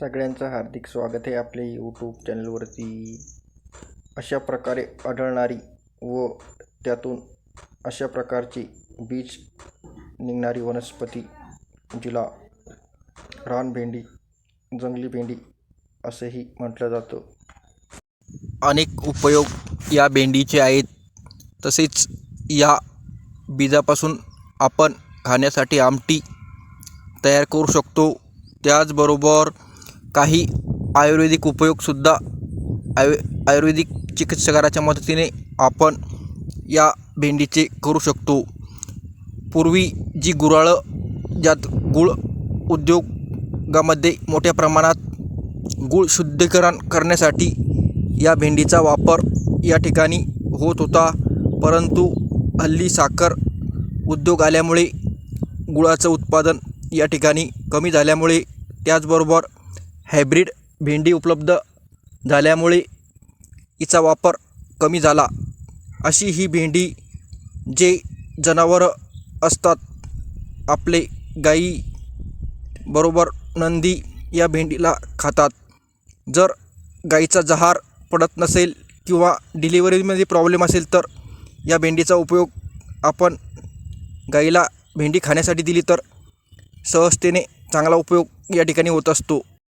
सगळ्यांचं हार्दिक स्वागत आहे आपल्या यूट्यूब चॅनलवरती अशा प्रकारे आढळणारी व त्यातून अशा प्रकारची बीज निघणारी वनस्पती जिला रानभेंडी जंगली भेंडी असंही म्हटलं जातं. अनेक उपयोग या भेंडीचे आहेत. तसेच या बीजापासून आपण खाण्यासाठी आमटी तयार करू शकतो. त्याचबरोबर काही आयुर्वेदिक उपयोगसुद्धा आयु आयुर्वेदिक चिकित्सकाराच्या मदतीने आपण या भेंडीचे करू शकतो. पूर्वी जी गुराळं ज्यात गुळ उद्योगामध्ये मोठ्या प्रमाणात गूळ शुद्धीकरण करण्यासाठी या भेंडीचा वापर या ठिकाणी होत होता परंतु हल्ली साखर उद्योग आल्यामुळे गुळाचं उत्पादन या ठिकाणी कमी झाल्यामुळे त्याचबरोबर हायब्रिड भेंडी उपलब्ध झाल्यामुळे हिचा वापर कमी झाला. अशी ही भेंडी जे जनावरं असतात आपले गाई बरोबर नंदी या भेंडीला खातात. जर गाईचा जहार पडत नसेल किंवा डिलिव्हरीमध्ये प्रॉब्लेम असेल तर या भेंडीचा उपयोग आपण गाईला भेंडी खाण्यासाठी दिली तर सहजतेने चांगला उपयोग या ठिकाणी होत असतो.